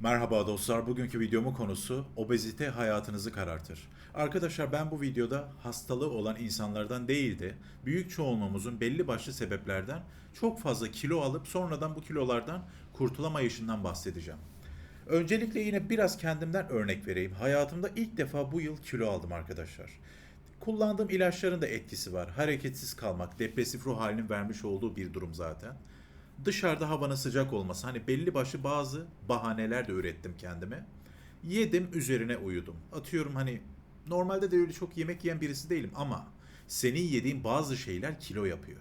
Merhaba dostlar, bugünkü videomun konusu obezite hayatınızı karartır. Arkadaşlar ben bu videoda hastalığı olan insanlardan değil de büyük çoğunluğumuzun belli başlı sebeplerden çok fazla kilo alıp sonradan bu kilolardan kurtulamayışından bahsedeceğim. Öncelikle yine biraz kendimden örnek vereyim. Hayatımda ilk defa bu yıl kilo aldım arkadaşlar. Kullandığım ilaçların da etkisi var. Hareketsiz kalmak, depresif ruh halinin vermiş olduğu bir durum zaten dışarıda havanın sıcak olması hani belli başlı bazı bahaneler de ürettim kendime. Yedim üzerine uyudum. Atıyorum hani normalde de öyle çok yemek yiyen birisi değilim ama senin yediğin bazı şeyler kilo yapıyor.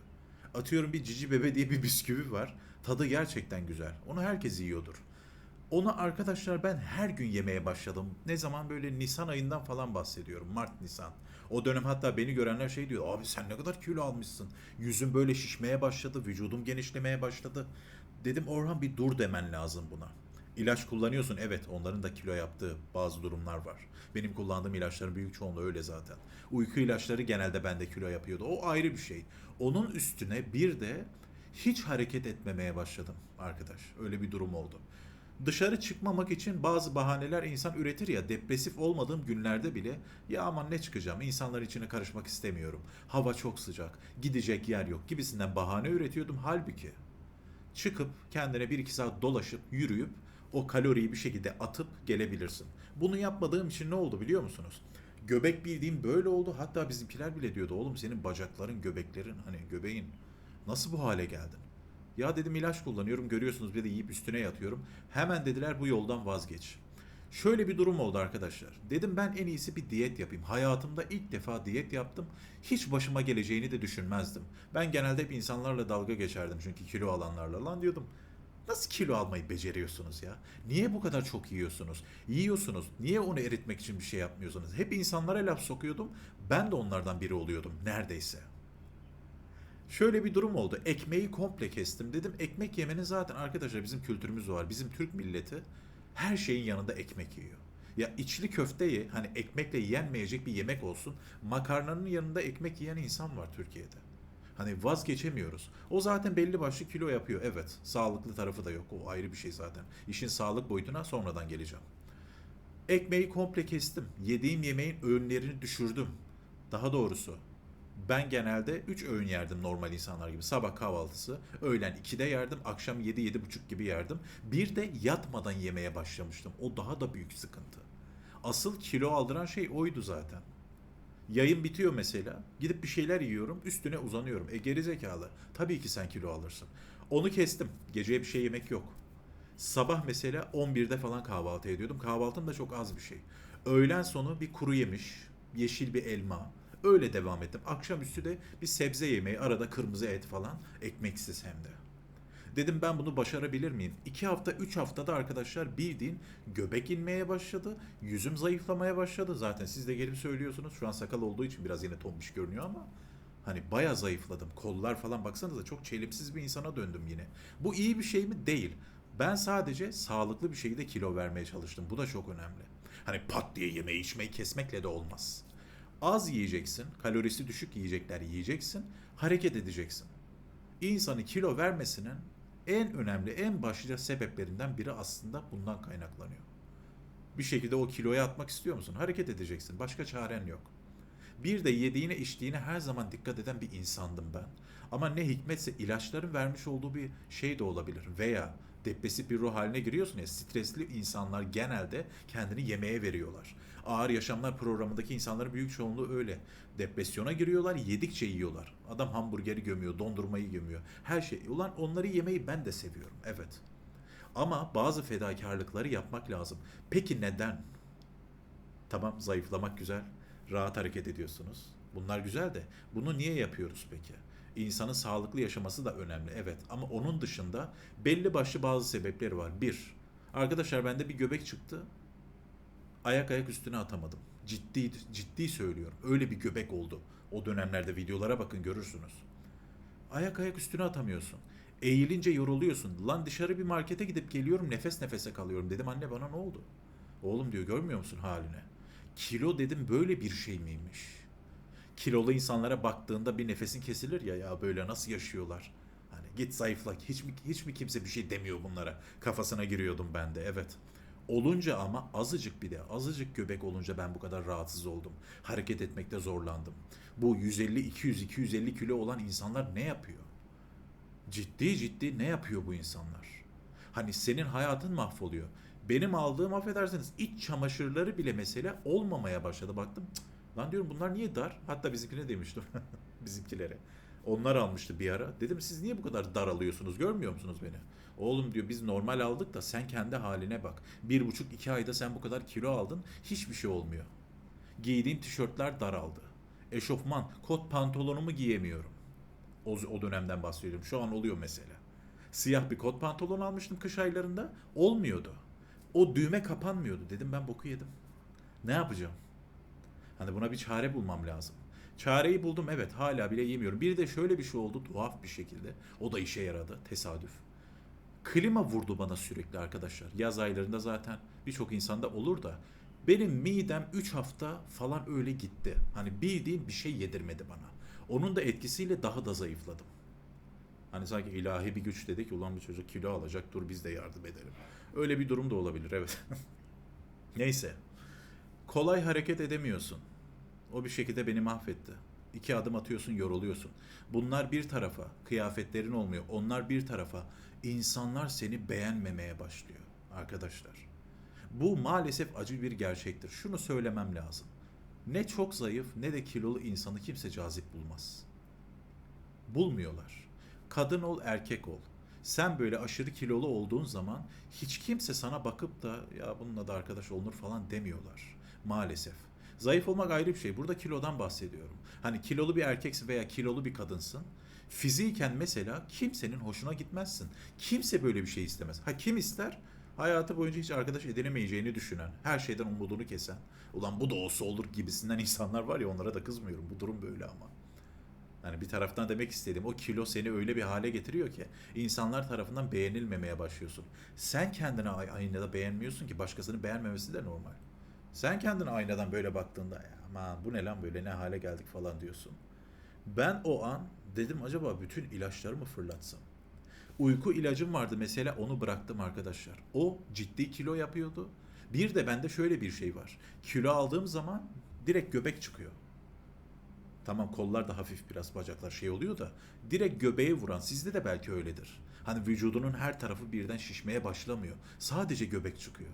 Atıyorum bir cici bebe diye bir bisküvi var. Tadı gerçekten güzel. Onu herkes yiyordur. Onu arkadaşlar ben her gün yemeye başladım. Ne zaman böyle Nisan ayından falan bahsediyorum. Mart, Nisan. O dönem hatta beni görenler şey diyor. Abi sen ne kadar kilo almışsın. Yüzüm böyle şişmeye başladı. Vücudum genişlemeye başladı. Dedim Orhan bir dur demen lazım buna. İlaç kullanıyorsun evet onların da kilo yaptığı bazı durumlar var. Benim kullandığım ilaçların büyük çoğunluğu öyle zaten. Uyku ilaçları genelde bende kilo yapıyordu. O ayrı bir şey. Onun üstüne bir de hiç hareket etmemeye başladım arkadaş. Öyle bir durum oldu. Dışarı çıkmamak için bazı bahaneler insan üretir ya depresif olmadığım günlerde bile ya aman ne çıkacağım insanlar içine karışmak istemiyorum. Hava çok sıcak gidecek yer yok gibisinden bahane üretiyordum. Halbuki çıkıp kendine bir iki saat dolaşıp yürüyüp o kaloriyi bir şekilde atıp gelebilirsin. Bunu yapmadığım için ne oldu biliyor musunuz? Göbek bildiğim böyle oldu. Hatta bizimkiler bile diyordu oğlum senin bacakların, göbeklerin hani göbeğin nasıl bu hale geldin? Ya dedim ilaç kullanıyorum görüyorsunuz bir de yiyip üstüne yatıyorum. Hemen dediler bu yoldan vazgeç. Şöyle bir durum oldu arkadaşlar. Dedim ben en iyisi bir diyet yapayım. Hayatımda ilk defa diyet yaptım. Hiç başıma geleceğini de düşünmezdim. Ben genelde hep insanlarla dalga geçerdim çünkü kilo alanlarla. Lan diyordum Nasıl kilo almayı beceriyorsunuz ya? Niye bu kadar çok yiyorsunuz? Yiyorsunuz. Niye onu eritmek için bir şey yapmıyorsunuz? Hep insanlara laf sokuyordum. Ben de onlardan biri oluyordum neredeyse. Şöyle bir durum oldu. Ekmeği komple kestim. Dedim ekmek yemenin zaten arkadaşlar bizim kültürümüz var. Bizim Türk milleti her şeyin yanında ekmek yiyor. Ya içli köfte ye, hani ekmekle yenmeyecek bir yemek olsun. Makarnanın yanında ekmek yiyen insan var Türkiye'de. Hani vazgeçemiyoruz. O zaten belli başlı kilo yapıyor. Evet. Sağlıklı tarafı da yok. O ayrı bir şey zaten. İşin sağlık boyutuna sonradan geleceğim. Ekmeği komple kestim. Yediğim yemeğin öğünlerini düşürdüm. Daha doğrusu ben genelde 3 öğün yerdim normal insanlar gibi. Sabah kahvaltısı, öğlen 2'de yerdim, akşam 7-7.30 gibi yerdim. Bir de yatmadan yemeye başlamıştım. O daha da büyük sıkıntı. Asıl kilo aldıran şey oydu zaten. Yayın bitiyor mesela. Gidip bir şeyler yiyorum. Üstüne uzanıyorum. E geri. Tabii ki sen kilo alırsın. Onu kestim. Geceye bir şey yemek yok. Sabah mesela 11'de falan kahvaltı ediyordum. Kahvaltım da çok az bir şey. Öğlen sonu bir kuru yemiş, yeşil bir elma. Öyle devam ettim. Akşamüstü de bir sebze yemeği, arada kırmızı et falan. Ekmeksiz hem de. Dedim ben bunu başarabilir miyim? 2 hafta, 3 haftada arkadaşlar bildiğin göbek inmeye başladı. Yüzüm zayıflamaya başladı. Zaten siz de gelip söylüyorsunuz. Şu an sakal olduğu için biraz yine tombiş görünüyor ama hani bayağı zayıfladım. Kollar falan baksanıza çok çelimsiz bir insana döndüm yine. Bu iyi bir şey mi? Değil. Ben sadece sağlıklı bir şekilde kilo vermeye çalıştım. Bu da çok önemli. Hani pat diye yemeği içmeyi kesmekle de olmaz. Az yiyeceksin, kalorisi düşük yiyecekler yiyeceksin, hareket edeceksin. İnsanı kilo vermesinin en önemli, en başlıca sebeplerinden biri aslında bundan kaynaklanıyor. Bir şekilde o kiloya atmak istiyor musun? Hareket edeceksin. Başka çaren yok. Bir de yediğine içtiğine her zaman dikkat eden bir insandım ben. Ama ne hikmetse ilaçların vermiş olduğu bir şey de olabilir. Veya depresif bir ruh haline giriyorsun ya stresli insanlar genelde kendini yemeğe veriyorlar. Ağır Yaşamlar programındaki insanların büyük çoğunluğu öyle. Depresyona giriyorlar, yedikçe yiyorlar. Adam hamburgeri gömüyor, dondurmayı gömüyor. Her şey. Ulan onları yemeyi ben de seviyorum. Evet. Ama bazı fedakarlıkları yapmak lazım. Peki neden? Tamam zayıflamak güzel. Rahat hareket ediyorsunuz. Bunlar güzel de bunu niye yapıyoruz peki? İnsanın sağlıklı yaşaması da önemli evet ama onun dışında belli başlı bazı sebepleri var. Bir, arkadaşlar bende bir göbek çıktı. Ayak ayak üstüne atamadım. Ciddi ciddi söylüyorum. Öyle bir göbek oldu. O dönemlerde videolara bakın görürsünüz. Ayak ayak üstüne atamıyorsun. Eğilince yoruluyorsun. Lan dışarı bir markete gidip geliyorum nefes nefese kalıyorum. Dedim anne bana ne oldu? Oğlum diyor görmüyor musun haline? Kilo dedim böyle bir şey miymiş? Kilolu insanlara baktığında bir nefesin kesilir ya ya böyle nasıl yaşıyorlar? Hani git zayıfla. Hiç mi, hiç mi kimse bir şey demiyor bunlara? Kafasına giriyordum ben de evet. Olunca ama azıcık bir de azıcık göbek olunca ben bu kadar rahatsız oldum. Hareket etmekte zorlandım. Bu 150, 200, 250 kilo olan insanlar ne yapıyor? Ciddi ciddi ne yapıyor bu insanlar? Hani senin hayatın mahvoluyor. Benim aldığım affedersiniz iç çamaşırları bile mesela olmamaya başladı. Baktım "Cık, lan diyorum bunlar niye dar? Hatta bizimkine demiştim bizimkilere. Onlar almıştı bir ara. Dedim siz niye bu kadar dar alıyorsunuz görmüyor musunuz beni? Oğlum diyor biz normal aldık da sen kendi haline bak. Bir buçuk iki ayda sen bu kadar kilo aldın hiçbir şey olmuyor. Giydiğim tişörtler daraldı. Eşofman, kot pantolonumu giyemiyorum. O, o dönemden bahsediyorum. Şu an oluyor mesela. Siyah bir kot pantolon almıştım kış aylarında. Olmuyordu. O düğme kapanmıyordu. Dedim ben boku yedim. Ne yapacağım? Hani buna bir çare bulmam lazım. Çareyi buldum evet hala bile yemiyorum. Bir de şöyle bir şey oldu tuhaf bir şekilde. O da işe yaradı tesadüf. Klima vurdu bana sürekli arkadaşlar. Yaz aylarında zaten birçok insanda olur da benim midem 3 hafta falan öyle gitti. Hani bildiğim bir şey yedirmedi bana. Onun da etkisiyle daha da zayıfladım. Hani sanki ilahi bir güç dedi ki ulan bu çocuk kilo alacak dur biz de yardım edelim. Öyle bir durum da olabilir evet. Neyse. Kolay hareket edemiyorsun. O bir şekilde beni mahvetti. İki adım atıyorsun yoruluyorsun. Bunlar bir tarafa kıyafetlerin olmuyor. Onlar bir tarafa insanlar seni beğenmemeye başlıyor arkadaşlar. Bu maalesef acı bir gerçektir. Şunu söylemem lazım. Ne çok zayıf ne de kilolu insanı kimse cazip bulmaz. Bulmuyorlar. Kadın ol, erkek ol. Sen böyle aşırı kilolu olduğun zaman hiç kimse sana bakıp da ya bununla da arkadaş olunur falan demiyorlar. Maalesef. Zayıf olmak ayrı bir şey. Burada kilodan bahsediyorum. Hani kilolu bir erkeksin veya kilolu bir kadınsın. Fiziken mesela kimsenin hoşuna gitmezsin. Kimse böyle bir şey istemez. Ha kim ister? Hayatı boyunca hiç arkadaş edinemeyeceğini düşünen, her şeyden umudunu kesen, ulan bu da olsa olur gibisinden insanlar var ya onlara da kızmıyorum. Bu durum böyle ama. Yani bir taraftan demek istediğim o kilo seni öyle bir hale getiriyor ki insanlar tarafından beğenilmemeye başlıyorsun. Sen kendini ay- aynada beğenmiyorsun ki başkasının beğenmemesi de normal. Sen kendine aynadan böyle baktığında ya aman bu ne lan böyle ne hale geldik falan diyorsun. Ben o an dedim acaba bütün ilaçları mı fırlatsam? Uyku ilacım vardı mesela onu bıraktım arkadaşlar. O ciddi kilo yapıyordu. Bir de bende şöyle bir şey var. Kilo aldığım zaman direkt göbek çıkıyor. Tamam kollar da hafif biraz bacaklar şey oluyor da direkt göbeğe vuran sizde de belki öyledir. Hani vücudunun her tarafı birden şişmeye başlamıyor. Sadece göbek çıkıyor.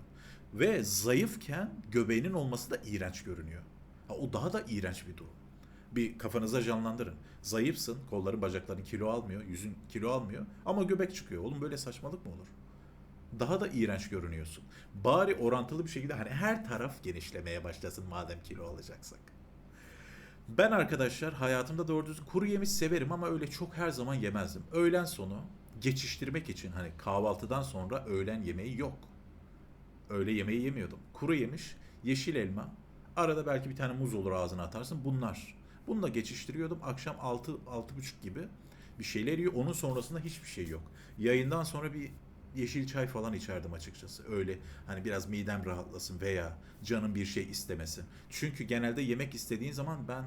Ve zayıfken göbeğinin olması da iğrenç görünüyor. Ha, o daha da iğrenç bir durum. Bir kafanıza canlandırın. Zayıfsın, kolların bacakların kilo almıyor, yüzün kilo almıyor ama göbek çıkıyor. Oğlum böyle saçmalık mı olur? Daha da iğrenç görünüyorsun. Bari orantılı bir şekilde hani her taraf genişlemeye başlasın madem kilo alacaksak. Ben arkadaşlar hayatımda doğru düzgün kuru yemiş severim ama öyle çok her zaman yemezdim. Öğlen sonu geçiştirmek için hani kahvaltıdan sonra öğlen yemeği yok. Öğle yemeği yemiyordum. Kuru yemiş, yeşil elma, arada belki bir tane muz olur ağzına atarsın bunlar. Bununla geçiştiriyordum. Akşam 6 6.30 gibi bir şeyler yiyor. Onun sonrasında hiçbir şey yok. Yayından sonra bir yeşil çay falan içerdim açıkçası. Öyle hani biraz midem rahatlasın veya canım bir şey istemesin. Çünkü genelde yemek istediğin zaman ben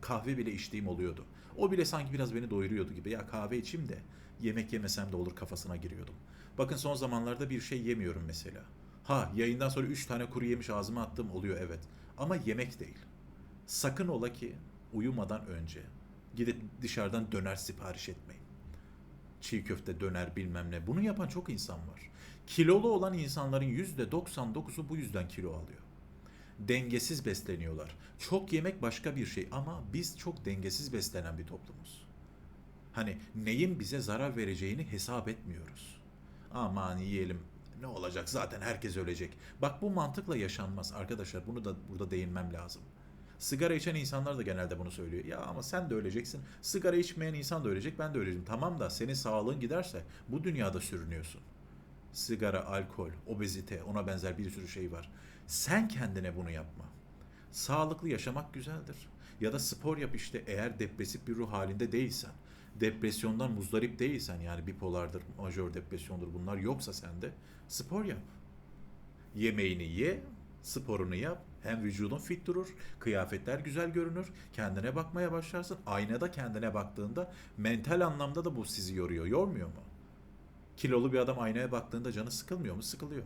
kahve bile içtiğim oluyordu. O bile sanki biraz beni doyuruyordu gibi. Ya kahve içeyim de yemek yemesem de olur kafasına giriyordum. Bakın son zamanlarda bir şey yemiyorum mesela. Ha yayından sonra 3 tane kuru yemiş ağzıma attığım oluyor evet. Ama yemek değil. Sakın ola ki uyumadan önce gidip dışarıdan döner sipariş etmeyin çiğ köfte, döner bilmem ne. Bunu yapan çok insan var. Kilolu olan insanların %99'u bu yüzden kilo alıyor. Dengesiz besleniyorlar. Çok yemek başka bir şey ama biz çok dengesiz beslenen bir toplumuz. Hani neyin bize zarar vereceğini hesap etmiyoruz. Aman yiyelim ne olacak zaten herkes ölecek. Bak bu mantıkla yaşanmaz arkadaşlar bunu da burada değinmem lazım. Sigara içen insanlar da genelde bunu söylüyor. Ya ama sen de öleceksin. Sigara içmeyen insan da ölecek, ben de öleceğim. Tamam da senin sağlığın giderse bu dünyada sürünüyorsun. Sigara, alkol, obezite, ona benzer bir sürü şey var. Sen kendine bunu yapma. Sağlıklı yaşamak güzeldir. Ya da spor yap işte eğer depresif bir ruh halinde değilsen. Depresyondan muzdarip değilsen yani bipolardır, majör depresyondur bunlar yoksa sende spor yap. Yemeğini ye, sporunu yap. Hem vücudun fit durur, kıyafetler güzel görünür, kendine bakmaya başlarsın. Aynada kendine baktığında mental anlamda da bu sizi yoruyor. Yormuyor mu? Kilolu bir adam aynaya baktığında canı sıkılmıyor mu? Sıkılıyor.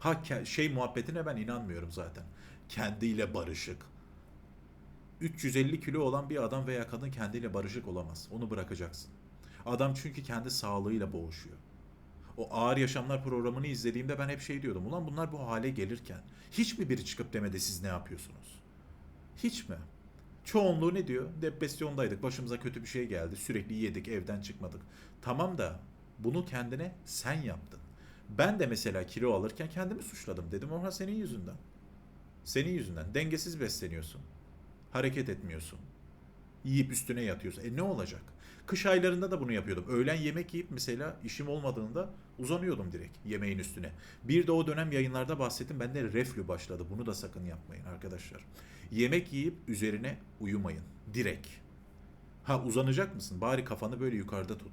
Ha şey muhabbetine ben inanmıyorum zaten. Kendiyle barışık. 350 kilo olan bir adam veya kadın kendiyle barışık olamaz. Onu bırakacaksın. Adam çünkü kendi sağlığıyla boğuşuyor. O ağır yaşamlar programını izlediğimde ben hep şey diyordum. Ulan bunlar bu hale gelirken hiç mi biri çıkıp demedi siz ne yapıyorsunuz? Hiç mi? Çoğunluğu ne diyor? Depresyondaydık. Başımıza kötü bir şey geldi. Sürekli yedik, evden çıkmadık. Tamam da bunu kendine sen yaptın. Ben de mesela kilo alırken kendimi suçladım. Dedim Orhan senin yüzünden. Senin yüzünden. Dengesiz besleniyorsun. Hareket etmiyorsun. Yiyip üstüne yatıyorsun. E ne olacak? Kış aylarında da bunu yapıyordum. Öğlen yemek yiyip mesela işim olmadığında uzanıyordum direkt yemeğin üstüne. Bir de o dönem yayınlarda bahsettim. Bende reflü başladı. Bunu da sakın yapmayın arkadaşlar. Yemek yiyip üzerine uyumayın. Direkt. Ha uzanacak mısın? Bari kafanı böyle yukarıda tut.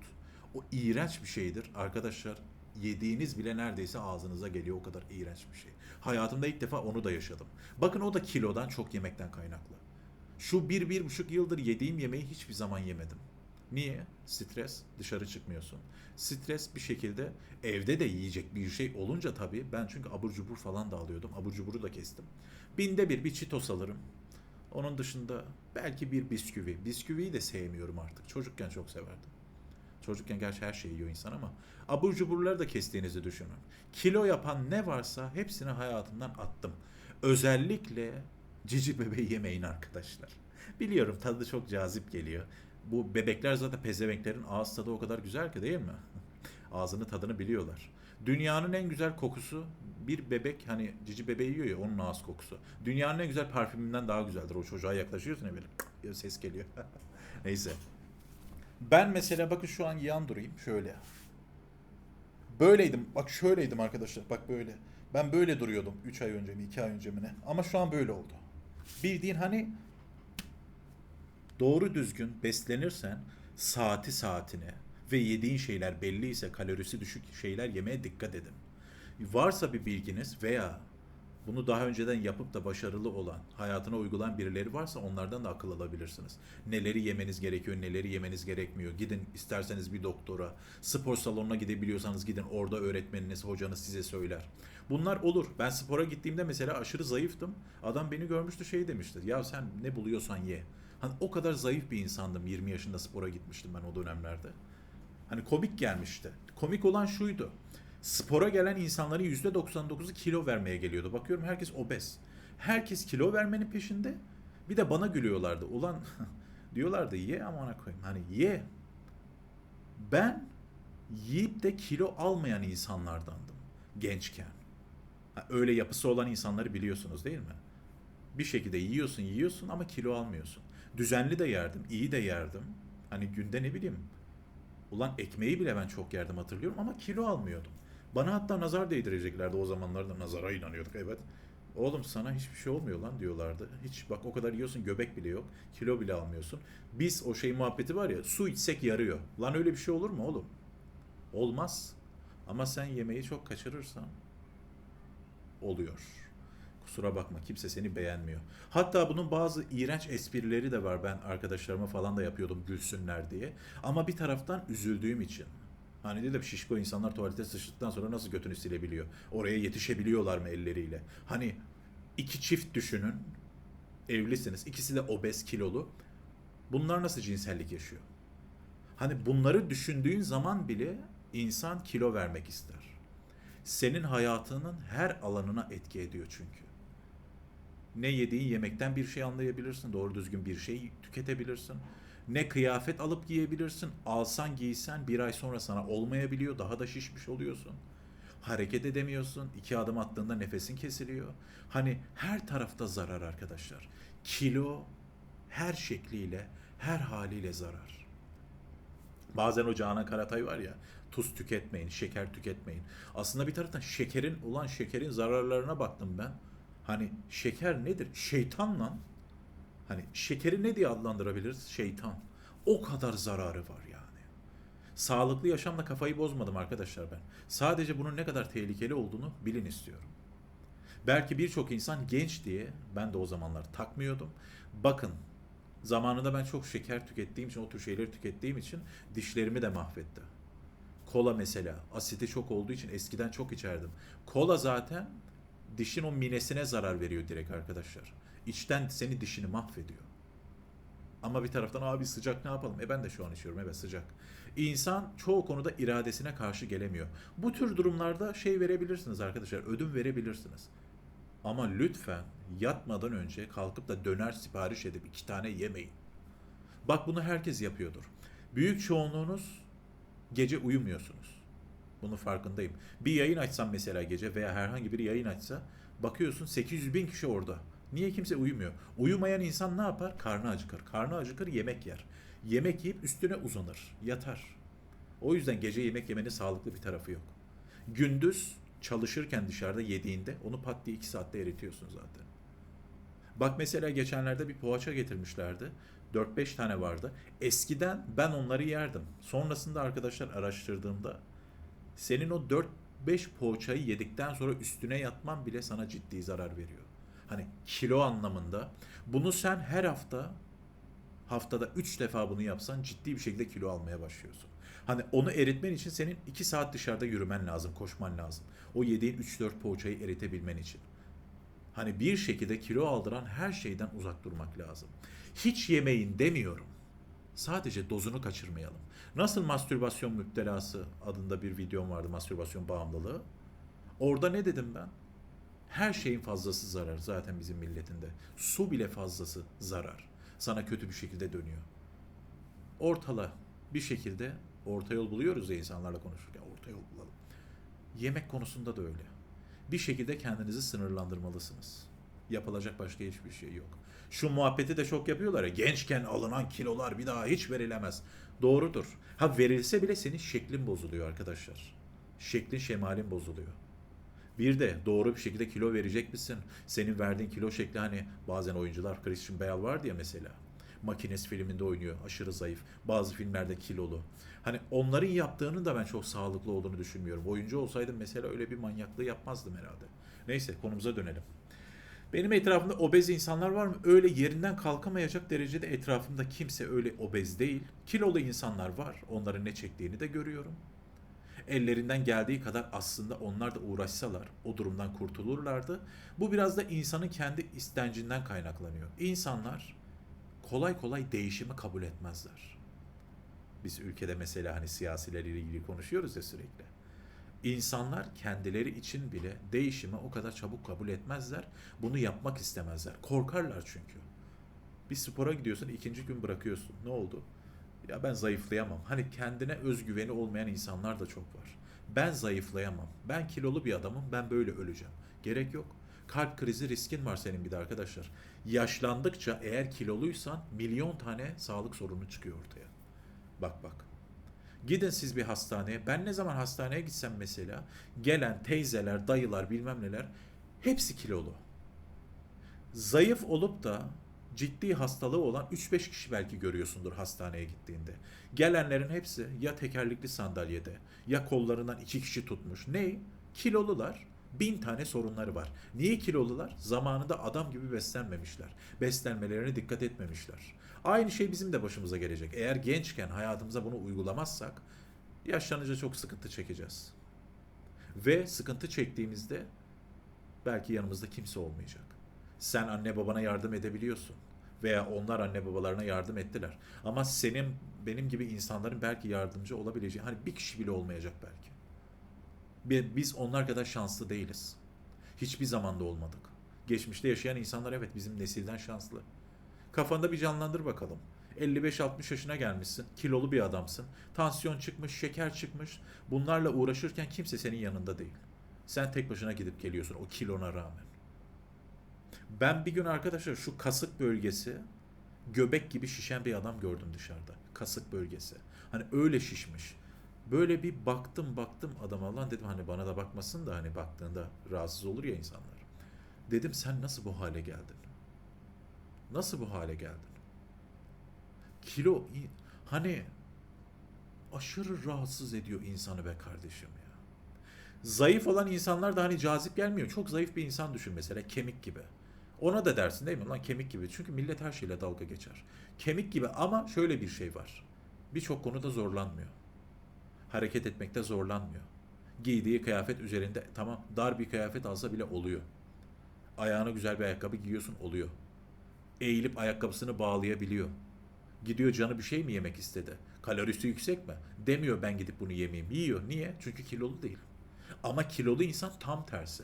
O iğrenç bir şeydir arkadaşlar. Yediğiniz bile neredeyse ağzınıza geliyor. O kadar iğrenç bir şey. Hayatımda ilk defa onu da yaşadım. Bakın o da kilodan çok yemekten kaynaklı. Şu bir, bir buçuk yıldır yediğim yemeği hiçbir zaman yemedim. Niye? Stres. Dışarı çıkmıyorsun. Stres bir şekilde evde de yiyecek bir şey olunca tabii ben çünkü abur cubur falan da alıyordum. Abur cuburu da kestim. Binde bir bir çitos alırım. Onun dışında belki bir bisküvi. Bisküviyi de sevmiyorum artık. Çocukken çok severdim. Çocukken gerçi her şeyi yiyor insan ama abur cuburları da kestiğinizi düşünün. Kilo yapan ne varsa hepsini hayatımdan attım. Özellikle cici bebeği yemeyin arkadaşlar. Biliyorum tadı çok cazip geliyor. Bu bebekler zaten pezevenklerin ağız tadı o kadar güzel ki değil mi? Ağzını tadını biliyorlar. Dünyanın en güzel kokusu bir bebek hani cici bebeği yiyor ya onun ağız kokusu. Dünyanın en güzel parfümünden daha güzeldir. O çocuğa yaklaşıyorsun ya böyle ses geliyor. Neyse. Ben mesela bakın şu an yan durayım şöyle. Böyleydim. Bak şöyleydim arkadaşlar. Bak böyle. Ben böyle duruyordum 3 ay önce mi 2 ay önce mi ne. Ama şu an böyle oldu. Bildiğin hani doğru düzgün beslenirsen saati saatine ve yediğin şeyler belliyse kalorisi düşük şeyler yemeye dikkat edin. Varsa bir bilginiz veya bunu daha önceden yapıp da başarılı olan, hayatına uygulayan birileri varsa onlardan da akıl alabilirsiniz. Neleri yemeniz gerekiyor, neleri yemeniz gerekmiyor. Gidin isterseniz bir doktora, spor salonuna gidebiliyorsanız gidin orada öğretmeniniz, hocanız size söyler. Bunlar olur. Ben spora gittiğimde mesela aşırı zayıftım. Adam beni görmüştü şey demişti. Ya sen ne buluyorsan ye. Hani o kadar zayıf bir insandım. 20 yaşında spora gitmiştim ben o dönemlerde. Hani komik gelmişti. Komik olan şuydu. Spora gelen insanların %99'u kilo vermeye geliyordu. Bakıyorum herkes obez. Herkes kilo vermenin peşinde. Bir de bana gülüyorlardı. Ulan diyorlardı ye amına koyayım. Hani ye. Ben yiyip de kilo almayan insanlardandım gençken. Öyle yapısı olan insanları biliyorsunuz değil mi? Bir şekilde yiyorsun yiyorsun ama kilo almıyorsun. Düzenli de yerdim, iyi de yerdim. Hani günde ne bileyim Ulan ekmeği bile ben çok yerdim hatırlıyorum ama kilo almıyordum. Bana hatta nazar değdireceklerdi o zamanlarda nazara inanıyorduk evet. Oğlum sana hiçbir şey olmuyor lan diyorlardı. Hiç bak o kadar yiyorsun göbek bile yok. Kilo bile almıyorsun. Biz o şey muhabbeti var ya su içsek yarıyor. Lan öyle bir şey olur mu oğlum? Olmaz. Ama sen yemeği çok kaçırırsan oluyor. Kusura bakma kimse seni beğenmiyor. Hatta bunun bazı iğrenç esprileri de var. Ben arkadaşlarıma falan da yapıyordum gülsünler diye. Ama bir taraftan üzüldüğüm için. Hani dedim şişko insanlar tuvalete sıçtıktan sonra nasıl götünü silebiliyor? Oraya yetişebiliyorlar mı elleriyle? Hani iki çift düşünün. Evlisiniz. İkisi de obez kilolu. Bunlar nasıl cinsellik yaşıyor? Hani bunları düşündüğün zaman bile insan kilo vermek ister. Senin hayatının her alanına etki ediyor çünkü. Ne yediğin yemekten bir şey anlayabilirsin, doğru düzgün bir şey tüketebilirsin. Ne kıyafet alıp giyebilirsin, alsan giysen bir ay sonra sana olmayabiliyor, daha da şişmiş oluyorsun. Hareket edemiyorsun, iki adım attığında nefesin kesiliyor. Hani her tarafta zarar arkadaşlar. Kilo her şekliyle, her haliyle zarar. Bazen o Canan Karatay var ya tuz tüketmeyin, şeker tüketmeyin. Aslında bir taraftan şekerin ulan şekerin zararlarına baktım ben. Hani şeker nedir? Şeytan lan. Hani şekeri ne diye adlandırabiliriz? Şeytan. O kadar zararı var yani. Sağlıklı yaşamla kafayı bozmadım arkadaşlar ben. Sadece bunun ne kadar tehlikeli olduğunu bilin istiyorum. Belki birçok insan genç diye ben de o zamanlar takmıyordum. Bakın zamanında ben çok şeker tükettiğim için, o tür şeyleri tükettiğim için dişlerimi de mahvetti. Kola mesela asidi çok olduğu için eskiden çok içerdim. Kola zaten dişin o minesine zarar veriyor direkt arkadaşlar. İçten seni dişini mahvediyor. Ama bir taraftan abi sıcak ne yapalım? E ben de şu an içiyorum evet sıcak. İnsan çoğu konuda iradesine karşı gelemiyor. Bu tür durumlarda şey verebilirsiniz arkadaşlar ödün verebilirsiniz. Ama lütfen yatmadan önce kalkıp da döner sipariş edip iki tane yemeyin. Bak bunu herkes yapıyordur. Büyük çoğunluğunuz gece uyumuyorsunuz. Bunun farkındayım. Bir yayın açsam mesela gece veya herhangi bir yayın açsa bakıyorsun 800 bin kişi orada. Niye kimse uyumuyor? Uyumayan insan ne yapar? Karnı acıkır. Karnı acıkır yemek yer. Yemek yiyip üstüne uzanır. Yatar. O yüzden gece yemek yemenin sağlıklı bir tarafı yok. Gündüz çalışırken dışarıda yediğinde onu pat diye 2 saatte eritiyorsun zaten. Bak mesela geçenlerde bir poğaça getirmişlerdi. 4-5 tane vardı. Eskiden ben onları yerdim. Sonrasında arkadaşlar araştırdığımda senin o 4-5 poğaçayı yedikten sonra üstüne yatman bile sana ciddi zarar veriyor. Hani kilo anlamında. Bunu sen her hafta haftada 3 defa bunu yapsan ciddi bir şekilde kilo almaya başlıyorsun. Hani onu eritmen için senin 2 saat dışarıda yürümen lazım, koşman lazım. O yediğin 3-4 poğaçayı eritebilmen için. Hani bir şekilde kilo aldıran her şeyden uzak durmak lazım. Hiç yemeyin demiyorum. Sadece dozunu kaçırmayalım. Nasıl mastürbasyon müptelası adında bir videom vardı, mastürbasyon bağımlılığı. Orada ne dedim ben? Her şeyin fazlası zarar zaten bizim milletinde. Su bile fazlası zarar. Sana kötü bir şekilde dönüyor. Ortala bir şekilde orta yol buluyoruz ya insanlarla konuşurken orta yol bulalım. Yemek konusunda da öyle. Bir şekilde kendinizi sınırlandırmalısınız. Yapılacak başka hiçbir şey yok. Şu muhabbeti de çok yapıyorlar ya gençken alınan kilolar bir daha hiç verilemez. Doğrudur. Ha verilse bile senin şeklin bozuluyor arkadaşlar. Şeklin şemalin bozuluyor. Bir de doğru bir şekilde kilo verecek misin? Senin verdiğin kilo şekli hani bazen oyuncular Christian Bale vardı ya mesela. Makines filminde oynuyor. Aşırı zayıf. Bazı filmlerde kilolu. Hani onların yaptığının da ben çok sağlıklı olduğunu düşünmüyorum. Oyuncu olsaydım mesela öyle bir manyaklığı yapmazdım herhalde. Neyse konumuza dönelim. Benim etrafımda obez insanlar var mı? Öyle yerinden kalkamayacak derecede etrafımda kimse öyle obez değil. Kilolu insanlar var. Onların ne çektiğini de görüyorum. Ellerinden geldiği kadar aslında onlar da uğraşsalar o durumdan kurtulurlardı. Bu biraz da insanın kendi istencinden kaynaklanıyor. İnsanlar kolay kolay değişimi kabul etmezler. Biz ülkede mesela hani siyasilerle ilgili konuşuyoruz ya sürekli. İnsanlar kendileri için bile değişimi o kadar çabuk kabul etmezler. Bunu yapmak istemezler. Korkarlar çünkü. Bir spora gidiyorsun ikinci gün bırakıyorsun. Ne oldu? Ya ben zayıflayamam. Hani kendine özgüveni olmayan insanlar da çok var. Ben zayıflayamam. Ben kilolu bir adamım. Ben böyle öleceğim. Gerek yok. Kalp krizi riskin var senin bir de arkadaşlar. Yaşlandıkça eğer kiloluysan milyon tane sağlık sorunu çıkıyor ortaya. Bak bak. Gidin siz bir hastaneye. Ben ne zaman hastaneye gitsem mesela gelen teyzeler, dayılar bilmem neler hepsi kilolu. Zayıf olup da ciddi hastalığı olan 3-5 kişi belki görüyorsundur hastaneye gittiğinde. Gelenlerin hepsi ya tekerlekli sandalyede ya kollarından iki kişi tutmuş. Ne? Kilolular. Bin tane sorunları var. Niye kilolular? Zamanında adam gibi beslenmemişler. Beslenmelerine dikkat etmemişler. Aynı şey bizim de başımıza gelecek. Eğer gençken hayatımıza bunu uygulamazsak yaşlanınca çok sıkıntı çekeceğiz. Ve sıkıntı çektiğimizde belki yanımızda kimse olmayacak. Sen anne babana yardım edebiliyorsun veya onlar anne babalarına yardım ettiler. Ama senin benim gibi insanların belki yardımcı olabileceği hani bir kişi bile olmayacak belki. Bi- Biz onlar kadar şanslı değiliz. Hiçbir zamanda olmadık. Geçmişte yaşayan insanlar evet bizim nesilden şanslı. Kafanda bir canlandır bakalım. 55-60 yaşına gelmişsin, kilolu bir adamsın. Tansiyon çıkmış, şeker çıkmış. Bunlarla uğraşırken kimse senin yanında değil. Sen tek başına gidip geliyorsun o kilona rağmen. Ben bir gün arkadaşlar şu kasık bölgesi göbek gibi şişen bir adam gördüm dışarıda. Kasık bölgesi. Hani öyle şişmiş. Böyle bir baktım baktım adama lan dedim hani bana da bakmasın da hani baktığında rahatsız olur ya insanlar. Dedim sen nasıl bu hale geldin? Nasıl bu hale geldin? Kilo hani aşırı rahatsız ediyor insanı be kardeşim ya. Zayıf olan insanlar da hani cazip gelmiyor. Çok zayıf bir insan düşün mesela kemik gibi. Ona da dersin değil mi lan kemik gibi. Çünkü millet her şeyle dalga geçer. Kemik gibi ama şöyle bir şey var. Birçok konuda zorlanmıyor. hareket etmekte zorlanmıyor. Giydiği kıyafet üzerinde tamam dar bir kıyafet alsa bile oluyor. Ayağına güzel bir ayakkabı giyiyorsun oluyor. Eğilip ayakkabısını bağlayabiliyor. Gidiyor canı bir şey mi yemek istedi? Kalorisi yüksek mi? Demiyor ben gidip bunu yemeyeyim. Yiyor. Niye? Çünkü kilolu değil. Ama kilolu insan tam tersi.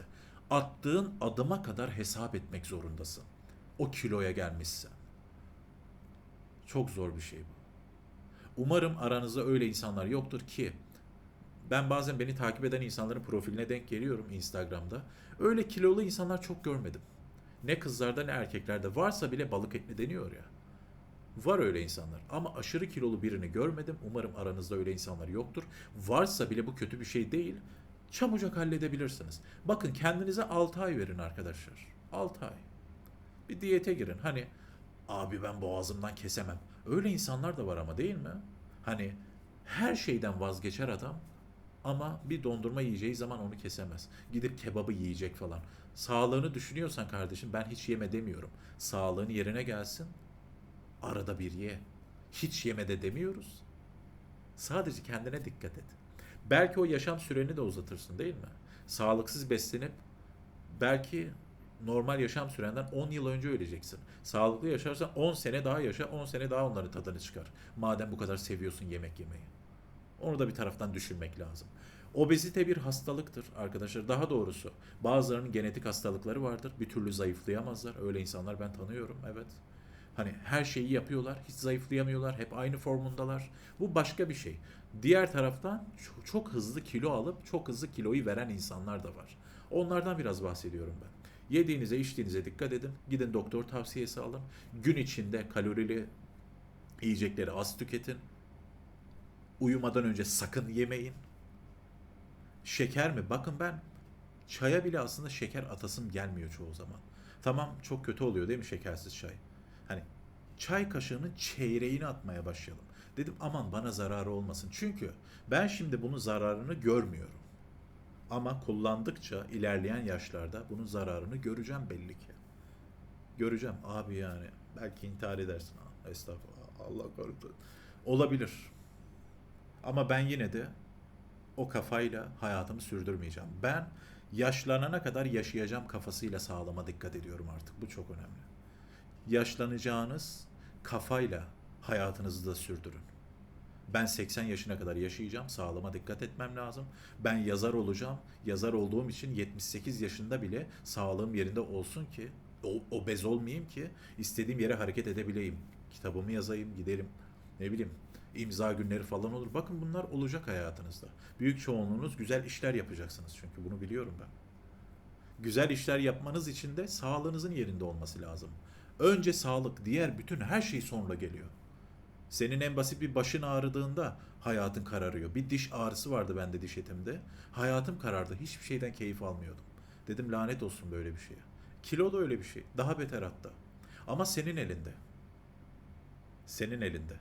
Attığın adıma kadar hesap etmek zorundasın. O kiloya gelmişsen. Çok zor bir şey bu. Umarım aranızda öyle insanlar yoktur ki ben bazen beni takip eden insanların profiline denk geliyorum Instagram'da. Öyle kilolu insanlar çok görmedim. Ne kızlarda ne erkeklerde varsa bile balık etli deniyor ya. Var öyle insanlar ama aşırı kilolu birini görmedim. Umarım aranızda öyle insanlar yoktur. Varsa bile bu kötü bir şey değil. Çabucak halledebilirsiniz. Bakın kendinize 6 ay verin arkadaşlar. 6 ay. Bir diyete girin. Hani abi ben boğazımdan kesemem. Öyle insanlar da var ama değil mi? Hani her şeyden vazgeçer adam ama bir dondurma yiyeceği zaman onu kesemez. Gidip kebabı yiyecek falan. Sağlığını düşünüyorsan kardeşim ben hiç yeme demiyorum. Sağlığın yerine gelsin. Arada bir ye. Hiç yeme de demiyoruz. Sadece kendine dikkat et. Belki o yaşam süreni de uzatırsın değil mi? Sağlıksız beslenip belki normal yaşam sürenden 10 yıl önce öleceksin. Sağlıklı yaşarsan 10 sene daha yaşa, 10 sene daha onların tadını çıkar. Madem bu kadar seviyorsun yemek yemeyi. Onu da bir taraftan düşünmek lazım. Obezite bir hastalıktır arkadaşlar. Daha doğrusu bazılarının genetik hastalıkları vardır. Bir türlü zayıflayamazlar. Öyle insanlar ben tanıyorum. Evet. Hani her şeyi yapıyorlar. Hiç zayıflayamıyorlar. Hep aynı formundalar. Bu başka bir şey. Diğer taraftan çok, çok hızlı kilo alıp çok hızlı kiloyu veren insanlar da var. Onlardan biraz bahsediyorum ben. Yediğinize içtiğinize dikkat edin. Gidin doktor tavsiyesi alın. Gün içinde kalorili yiyecekleri az tüketin. Uyumadan önce sakın yemeyin. Şeker mi? Bakın ben çaya bile aslında şeker atasım gelmiyor çoğu zaman. Tamam çok kötü oluyor değil mi şekersiz çay? Hani çay kaşığının çeyreğini atmaya başlayalım. Dedim aman bana zararı olmasın. Çünkü ben şimdi bunun zararını görmüyorum. Ama kullandıkça ilerleyen yaşlarda bunun zararını göreceğim belli ki. Göreceğim abi yani. Belki intihar edersin. Estağfurullah. Allah korusun. Olabilir. Ama ben yine de o kafayla hayatımı sürdürmeyeceğim. Ben yaşlanana kadar yaşayacağım kafasıyla sağlama dikkat ediyorum artık. Bu çok önemli. Yaşlanacağınız kafayla hayatınızı da sürdürün. Ben 80 yaşına kadar yaşayacağım. Sağlama dikkat etmem lazım. Ben yazar olacağım. Yazar olduğum için 78 yaşında bile sağlığım yerinde olsun ki o- obez olmayayım ki istediğim yere hareket edebileyim. Kitabımı yazayım, giderim. Ne bileyim imza günleri falan olur. Bakın bunlar olacak hayatınızda. Büyük çoğunluğunuz güzel işler yapacaksınız çünkü bunu biliyorum ben. Güzel işler yapmanız için de sağlığınızın yerinde olması lazım. Önce sağlık, diğer bütün her şey sonra geliyor. Senin en basit bir başın ağrıdığında hayatın kararıyor. Bir diş ağrısı vardı bende diş etimde. Hayatım karardı. Hiçbir şeyden keyif almıyordum. Dedim lanet olsun böyle bir şeye. Kilo da öyle bir şey. Daha beter hatta. Ama senin elinde. Senin elinde.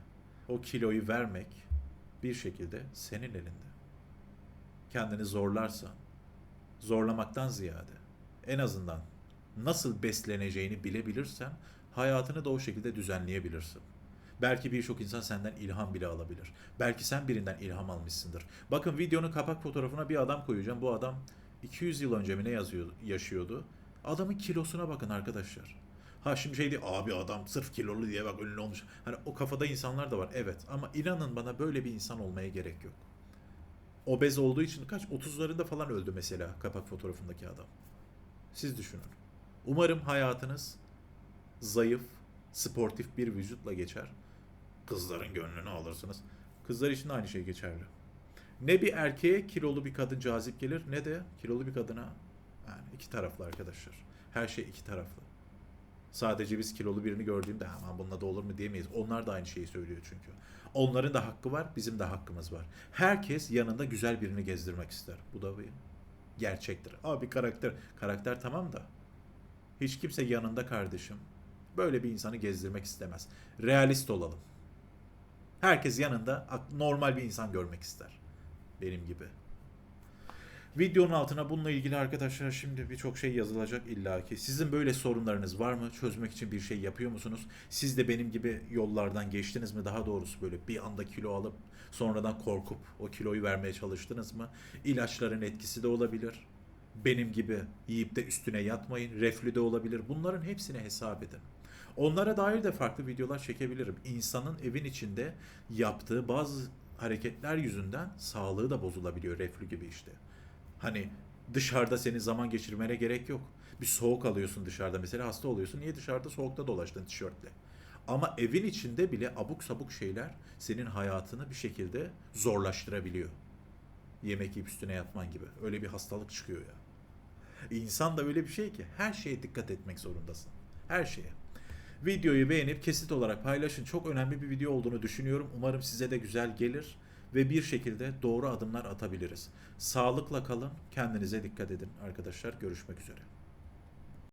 O kiloyu vermek bir şekilde senin elinde. Kendini zorlarsan, zorlamaktan ziyade en azından nasıl besleneceğini bilebilirsen hayatını da o şekilde düzenleyebilirsin. Belki birçok insan senden ilham bile alabilir. Belki sen birinden ilham almışsındır. Bakın videonun kapak fotoğrafına bir adam koyacağım. Bu adam 200 yıl önce mi ne yazıyor, yaşıyordu? Adamın kilosuna bakın arkadaşlar. Ha şimdi şey değil abi adam sırf kilolu diye bak ünlü olmuş. Hani o kafada insanlar da var evet ama inanın bana böyle bir insan olmaya gerek yok. Obez olduğu için kaç 30'larında falan öldü mesela kapak fotoğrafındaki adam. Siz düşünün. Umarım hayatınız zayıf, sportif bir vücutla geçer. Kızların gönlünü alırsınız. Kızlar için de aynı şey geçerli. Ne bir erkeğe kilolu bir kadın cazip gelir ne de kilolu bir kadına. Yani iki taraflı arkadaşlar. Her şey iki taraflı. Sadece biz kilolu birini gördüğümde aman bununla da olur mu diyemeyiz. Onlar da aynı şeyi söylüyor çünkü. Onların da hakkı var, bizim de hakkımız var. Herkes yanında güzel birini gezdirmek ister. Bu da bir gerçektir. Ama bir karakter, karakter tamam da hiç kimse yanında kardeşim böyle bir insanı gezdirmek istemez. Realist olalım. Herkes yanında normal bir insan görmek ister. Benim gibi. Videonun altına bununla ilgili arkadaşlar şimdi birçok şey yazılacak illaki. Sizin böyle sorunlarınız var mı? Çözmek için bir şey yapıyor musunuz? Siz de benim gibi yollardan geçtiniz mi? Daha doğrusu böyle bir anda kilo alıp sonradan korkup o kiloyu vermeye çalıştınız mı? İlaçların etkisi de olabilir. Benim gibi yiyip de üstüne yatmayın. Reflü de olabilir. Bunların hepsini hesap edin. Onlara dair de farklı videolar çekebilirim. İnsanın evin içinde yaptığı bazı hareketler yüzünden sağlığı da bozulabiliyor reflü gibi işte. Hani dışarıda senin zaman geçirmene gerek yok. Bir soğuk alıyorsun dışarıda mesela hasta oluyorsun. Niye dışarıda soğukta dolaştın tişörtle? Ama evin içinde bile abuk sabuk şeyler senin hayatını bir şekilde zorlaştırabiliyor. Yemek yiyip üstüne yatman gibi. Öyle bir hastalık çıkıyor ya. İnsan da öyle bir şey ki her şeye dikkat etmek zorundasın. Her şeye. Videoyu beğenip kesit olarak paylaşın. Çok önemli bir video olduğunu düşünüyorum. Umarım size de güzel gelir ve bir şekilde doğru adımlar atabiliriz. Sağlıkla kalın, kendinize dikkat edin arkadaşlar. Görüşmek üzere.